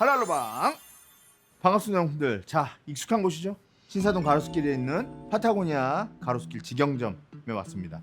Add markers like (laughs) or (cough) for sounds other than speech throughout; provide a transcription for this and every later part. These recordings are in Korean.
할랄로방. 반갑습니다 여러분들. 자 익숙한 곳이죠? 신사동 가로수길에 있는 파타고니아 가로수길 직영점에 왔습니다.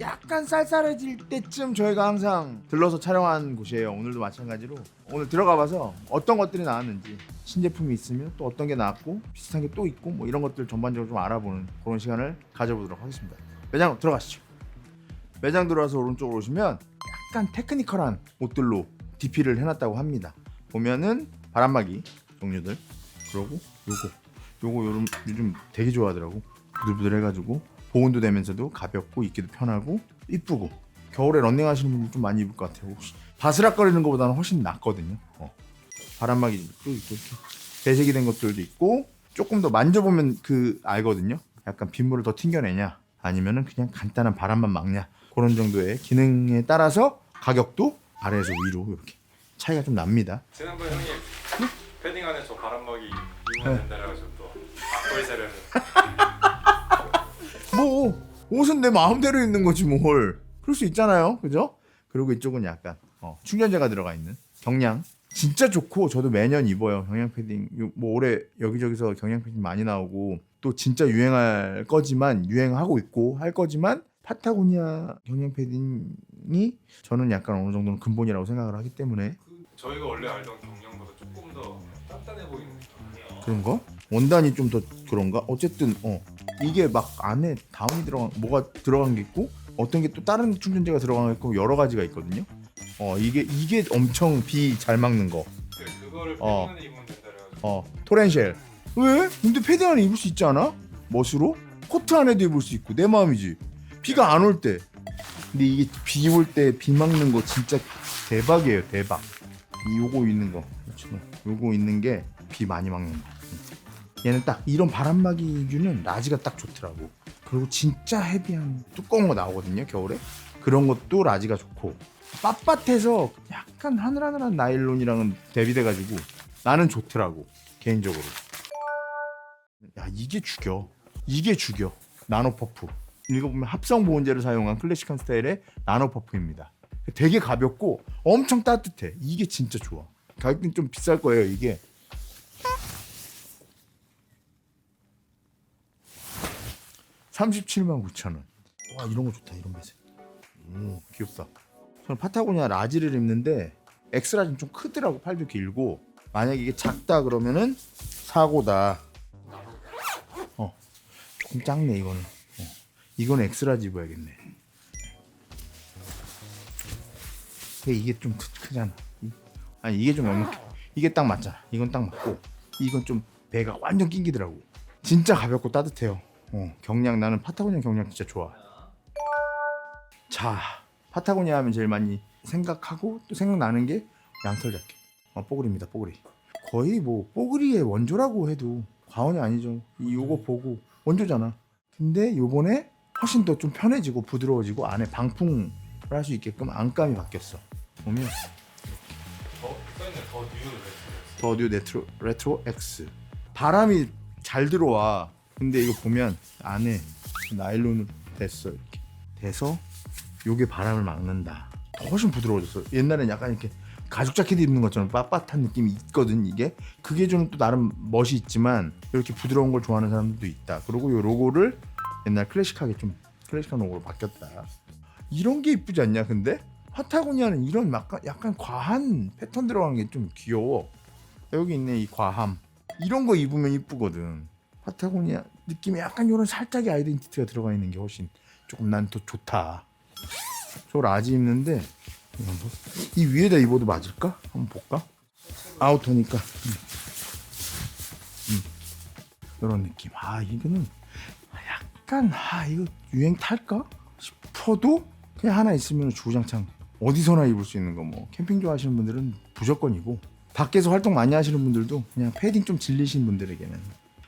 약간 쌀쌀해질 때쯤 저희가 항상 들러서 촬영한 곳이에요. 오늘도 마찬가지로 오늘 들어가 봐서 어떤 것들이 나왔는지 신제품이 있으면 또 어떤 게 나왔고 비슷한 게 또 있고 뭐 이런 것들 전반적으로 좀 알아보는 그런 시간을 가져보도록 하겠습니다. 매장 들어가시죠. 매장 들어와서 오른쪽으로 오시면 약간 테크니컬한 옷들로 DP를 해놨다고 합니다. 보면은 바람막이 종류들 그리고 요거 요거 요즘 요즘 되게 좋아하더라고 부들부들해가지고 보온도 되면서도 가볍고 입기도 편하고 이쁘고 겨울에 런닝하시는 분들 좀 많이 입을 것 같아요. 혹시 바스락거리는 것보다는 훨씬 낫거든요. 어. 바람막이 또 이렇게 배색이 된 것들도 있고 조금 더 만져보면 그 알거든요. 약간 빗물을 더 튕겨내냐 아니면은 그냥 간단한 바람만 막냐 그런 정도의 기능에 따라서 가격도 아래에서 위로 이렇게 차이가 좀 납니다. 지난번 형님 패딩 안에 저 바람막이 입으면 된다 그래가지고 또 악벌새를. (laughs) 뭐 옷은 내 마음대로 입는 거지 뭘. 그럴 수 있잖아요. 그죠? 그리고 이쪽은 약간 어, 충전재가 들어가 있는 경량. 진짜 좋고 저도 매년 입어요 경량 패딩. 요- 뭐 올해 여기저기서 경량 패딩 많이 나오고 또 진짜 유행할 거지만 유행하고 있고 할 거지만 파타고니아 경량 패딩 이 저는 약간 어느 정도는 근본이라고 생각을 하기 때문에. 저희가 원래 알던 경량보다 조금 더 단단해 보이는 느낌이에요. 그런 거? 원단이 좀 더 그런가? 어쨌든 어. 이게 막 안에 다운이 들어간 뭐가 들어간 게 있고 어떤 게 또 다른 충전재가 들어간 게 있고 여러 가지가 있거든요. 어 이게 이게 엄청 비 잘 막는 거. 네, 그거를 패딩 어. 안에 입으면 된다 그래가지고 어 토렌쉘. 왜? 근데 패딩 안에 입을 수 있지 않아? 멋으로? 코트 안에도 입을 수 있고 내 마음이지. 비가 안 올 때 근데 이게 비 올 때 비 막는 거 진짜 대박이에요 대박. 이 요거 있는 거. 요거 있는 게 비 많이 막는 거. 얘는 딱 이런 바람막이류는 라지가 딱 좋더라고. 그리고 진짜 헤비한 두꺼운 거 나오거든요 겨울에. 그런 것도 라지가 좋고. 빳빳해서 약간 하늘하늘한 나일론이랑은 대비돼가지고 나는 좋더라고 개인적으로. 야 이게 죽여. 이게 죽여. 나노 퍼프 읽어보면 합성 보온제를 사용한 클래식한 스타일의 나노 퍼프입니다 되게 가볍고 엄청 따뜻해 이게 진짜 좋아 가격은 좀 비쌀 거예요 이게 37만 9천 원. 와 이런 거 좋다 이런 배색. 오 귀엽다. 저는 파타고니아 라지를 입는데 엑스라지는 좀 크더라고 팔도 길고 만약에 이게 작다 그러면은 사고다. 어 조금 작네 이거는. 어, 이건 엑스라지 입어야겠네. 이게 좀 크, 크잖아. 이- 아니 이게 좀 너무 이게 딱 맞잖아. 이건 딱 맞고 이건 좀 배가 완전 낑기더라고. 진짜 가볍고 따뜻해요. 어, 경량 나는 파타고니아 경량 진짜 좋아. 자, 파타고니아 하면 제일 많이 생각하고 또 생각나는 게 양털 자켓. 어, 뽀글입니다, 뽀글이. 거의 뭐 뽀글이의 원조라고 해도 과언이 아니죠. 이 요거 보고 원조잖아. 근데 요번에 훨씬 더 좀 편해지고 부드러워지고 안에 방풍을 할 수 있게끔 안감이 바뀌었어. 보면 더 써있네 더뉴 레트로 레트로 레트로 X 바람이 잘 들어와. 근데 이거 보면 안에 나일론으로 됐어 이렇게. 돼서 요게 바람을 막는다. 훨씬 부드러워졌어. 옛날엔 약간 이렇게 가죽 자켓 입는 것처럼 빳빳한 느낌이 있거든 이게. 그게 좀 또 나름 멋이 있지만 이렇게 부드러운 걸 좋아하는 사람들도 있다. 그리고 요 로고를 옛날 클래식하게 좀 클래식한 로고로 바뀌었다 이런 게 이쁘지 않냐 근데 파타고니아는 이런 약간, 약간 과한 패턴 들어간 게좀 귀여워 여기 있네 이 과함 이런 거 입으면 이쁘거든 파타고니아 느낌이 약간 이런 살짝의 아이덴티티가 들어가 있는 게 훨씬 조금 난 더 좋다 저 라지 입는데 이 위에다 입어도 맞을까? 한번 볼까? 아우터니까 음. 음. 이런 느낌 아 이거는 약간 아 이거 유행 탈까? 싶어도 그냥 하나 있으면 주구장창 어디서나 입을 수 있는 거 뭐. 캠핑 좋아하시는 분들은 무조건이고 밖에서 활동 많이 하시는 분들도 그냥 패딩 좀 질리신 분들에게는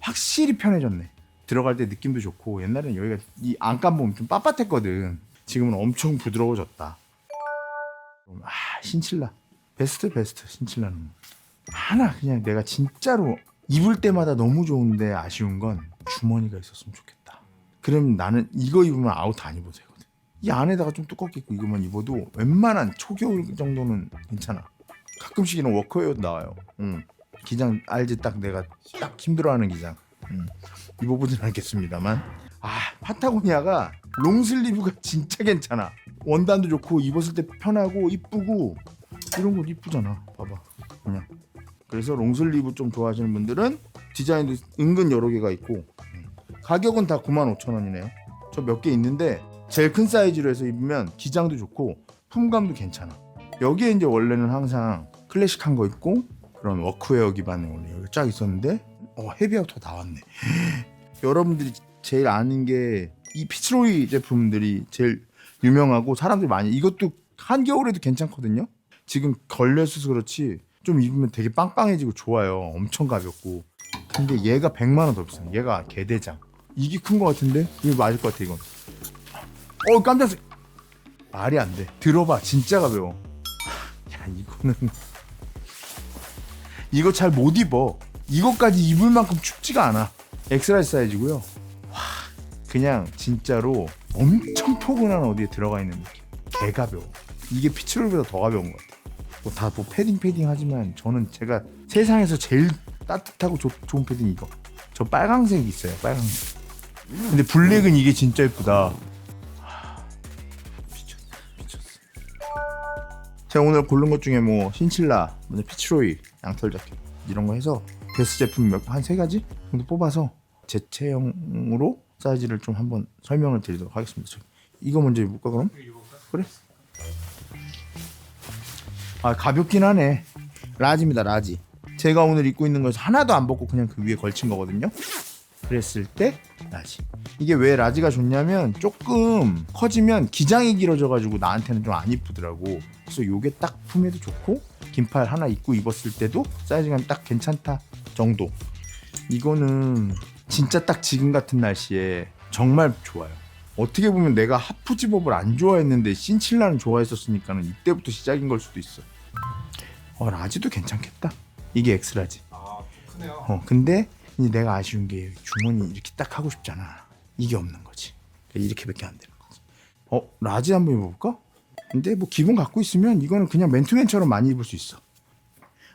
확실히 편해졌네. 들어갈 때 느낌도 좋고 옛날에는 여기가 이 안감 보면 좀 빳빳했거든. 지금은 엄청 부드러워졌다. 아 신칠라. 베스트 베스트 신칠라는 하나 그냥 내가 진짜로 입을 때마다 너무 좋은데 아쉬운 건 주머니가 있었으면 좋겠다 그럼 나는 이거 입으면 아웃 안 입어도 되거든 이 안에다가 좀 두껍게 입고 이것만 입어도 웬만한 초겨울 정도는 괜찮아. 가끔씩 이런 워커웨어도 나와요. 응. 기장 알지 딱 내가 딱 힘들어하는 기장. 응. 입어보진 않겠습니다만. 아 파타고니아가 롱슬리브가 (laughs) 진짜 괜찮아. 원단도 좋고 입었을 때 편하고 이쁘고 이런 거 이쁘잖아. 봐봐 그냥. 그래서 롱슬리브 좀 좋아하시는 분들은 디자인도 은근 여러 개가 있고 음. 가격은 다 95,000원이네요. 저 몇 개 있는데 제일 큰 사이즈로 해서 입으면 기장도 좋고 품감도 괜찮아. 여기에 이제 원래는 항상 클래식한 거 있고 그런 워크웨어 기반의 원래 여기 쫙 있었는데 어 헤비아우터 나왔네. (laughs) 여러분들이 제일 아는 게 이 피츠로이 제품들이 제일 유명하고 사람들이 많이 이것도 한겨울에도 괜찮거든요. 지금 걸려있어서 그렇지 좀 입으면 되게 빵빵해지고 좋아요. 엄청 가볍고. 근데 얘가 100만 원 더 비싸. 얘가 개대장. 이게 큰 거 같은데? 이거 맞을 것 같아 이건. 어 깜짝 놀 말이 안 돼. 들어봐 진짜 가벼워. (laughs) 야 이거는 이거 잘 못 입어. 이거까지 입을 만큼 춥지가 않아. 엑스라지 사이즈고요. 와 그냥 진짜로 엄청 포근한 어디에 들어가 있는 느낌. 개 가벼워. 이게 피츠롤보다 더 가벼운 것 같아. 뭐 다뭐 패딩 패딩 하지만 저는 제가 세상에서 제일 따뜻하고 좋, 좋은 패딩 이거. 저 빨강색 있어요. 빨강색. 근데 블랙은 이게 진짜 예쁘다. 하, 미쳤어, 미쳤어. 제가 오늘 고른 것 중에 뭐 신칠라, 뭐 피치로이, 양털 자켓 이런 거 해서 베스트 제품 몇한 세 가지 정도 뽑아서 제 체형으로 사이즈를 좀 한번 설명을 드리도록 하겠습니다. 저 이거 먼저 입을까 그럼? 그래. 아 가볍긴 하네. 라지입니다 라지. 제가 오늘 입고 있는 것에서 하나도 안 벗고 그냥 그 위에 걸친 거거든요. 그랬을 때 라지. 이게 왜 라지가 좋냐면 조금 커지면 기장이 길어져 가지고 나한테는 좀 안 이쁘더라고. 그래서 요게 딱 품에도 좋고 긴팔 하나 입고 입었을 때도 사이즈가 딱 괜찮다 정도. 이거는 진짜 딱 지금 같은 날씨에 정말 좋아요. 어떻게 보면 내가 하프 집업을 안 좋아했는데 신칠라는 좋아했었으니까는 이때부터 시작인 걸 수도 있어. 어 라지도 괜찮겠다. 이게 엑스라지. 아 크네요. 어 근데 이제 내가 아쉬운 게 주머니 이렇게 딱 하고 싶잖아. 이게 없는 거지. 그러니까 이렇게밖에 안 되는 거지. 어 라지 한번 입어볼까? 근데 뭐 기본 갖고 있으면 이거는 그냥 맨투맨처럼 많이 입을 수 있어.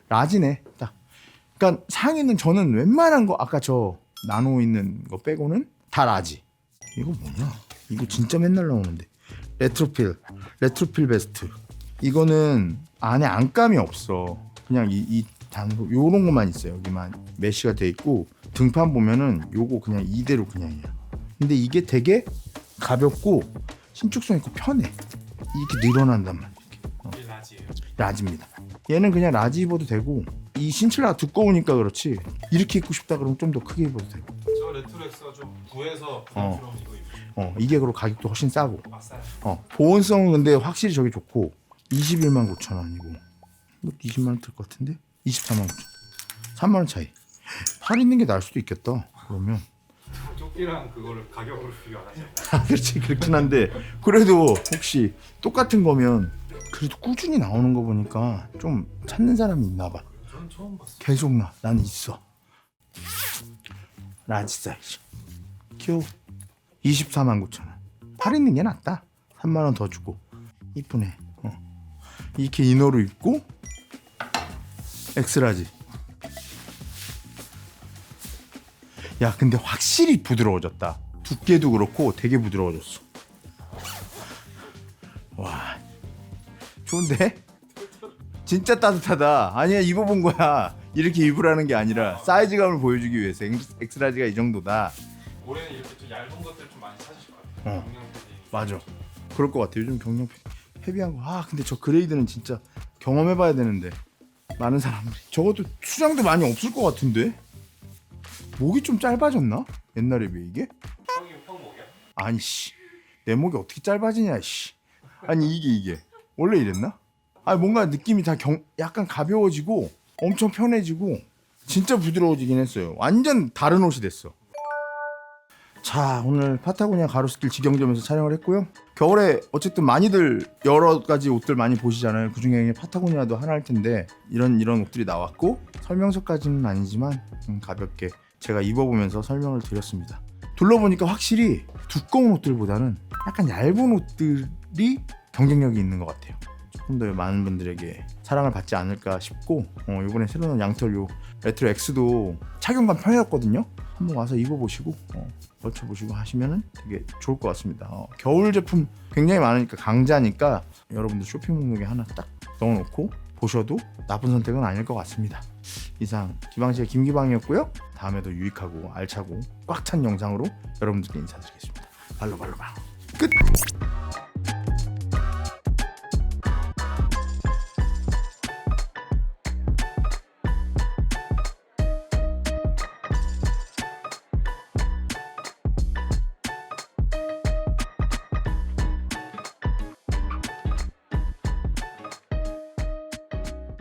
라지네 딱. 그러니까 상의는 저는 웬만한 거 아까 저 나노 있는 거 빼고는 다 라지. 이거 뭐냐? 이거 진짜 맨날 나오는데. 레트로필, 레트로필 베스트. 이거는 안에 안감이 없어. 그냥 이, 이 단소 요런 것만 있어요. 여기만 메쉬가 돼 있고 등판 보면은 요거 그냥 이대로 그냥이야. 근데 이게 되게 가볍고 신축성 있고 편해. 이렇게 늘어난단 말이야. 이 라지예요. 라지입니다. 얘는 그냥 라지 입어도 되고 이 신칠라가 두꺼우니까 그렇지 이렇게 입고 싶다 그러면 좀 더 크게 입어도 되고 저 레트로엑스가 좀 구해서 어. 부담스러운 이거 입고 어 이게 그리고 가격도 훨씬 싸고 아싸. 어 보온성은 근데 확실히 저기 좋고 21만 9천 원이고 이것도 20만 원 들 것 같은데 24만 9천 3만 원 차이. 팔 있는 게 나을 수도 있겠다 그러면. 조끼랑 그거를 가격으로 비교 안 하죠. 아, 그렇지. 그렇긴 한데 그래도 혹시 똑같은 거면 그래도 꾸준히 나오는 거 보니까 좀 찾는 사람이 있나 봐. 전 처음 봤어. 계속 나. 나는 있어. 라지 사이즈 귀여워 24만 9천 원팔 있는 게 낫다. 3만 원 더 주고. 이쁘네. 어. 이렇게 이너로 입고 엑스라지 야 근데 확실히 부드러워졌다 두께도 그렇고 되게 부드러워졌어 와 좋은데? 진짜 따뜻하다. 아니야 입어본 거야. 이렇게 입으라는 게 아니라 사이즈감을 보여주기 위해서 엑스- 엑스라지가 이 정도다. 올해는 이렇게 좀 얇은 것들 좀 많이 찾으실 것 같아요. 어. 맞아. 그럴 것 같아. 요즘 경량 헤비한 거. 아 근데 저 그레이드는 진짜 경험해봐야 되는데 많은 사람들이 저것도 수량도 많이 없을 것 같은데 목이 좀 짧아졌나? 옛날에 비해 이게? 형이 형 목이야? 아니 씨. 내 목이 어떻게 짧아지냐 씨. 아니 이게 이게 원래 이랬나? 아 뭔가 느낌이 다 경, 약간 가벼워지고 엄청 편해지고 진짜 부드러워지긴 했어요. 완전 다른 옷이 됐어. 자 오늘 파타고니아 가로수길 직영점에서 촬영을 했고요. 겨울에 어쨌든 많이들 여러 가지 옷들 많이 보시잖아요. 그 중에 파타고니아도 하나일 텐데 이런 이런 옷들이 나왔고 설명서까지는 아니지만 음, 가볍게 제가 입어보면서 설명을 드렸습니다. 둘러보니까 확실히 두꺼운 옷들보다는 약간 얇은 옷들이 경쟁력이 있는 것 같아요. 조금 더 많은 분들에게 사랑을 받지 않을까 싶고 어, 이번에 새로 나온 양털 요 레트로 X도 착용감 편해졌거든요. 한번 와서 입어보시고 어, 걸쳐보시고 하시면은 되게 좋을 것 같습니다. 어, 겨울 제품 굉장히 많으니까 강자니까 여러분들 쇼핑 목록에 하나 딱 넣어놓고 보셔도 나쁜 선택은 아닐 것 같습니다. 이상 기방시의 김기방이었고요. 다음에도 유익하고 알차고 꽉 찬 영상으로 여러분들께 인사드리겠습니다. 발로 발로 발. 끝.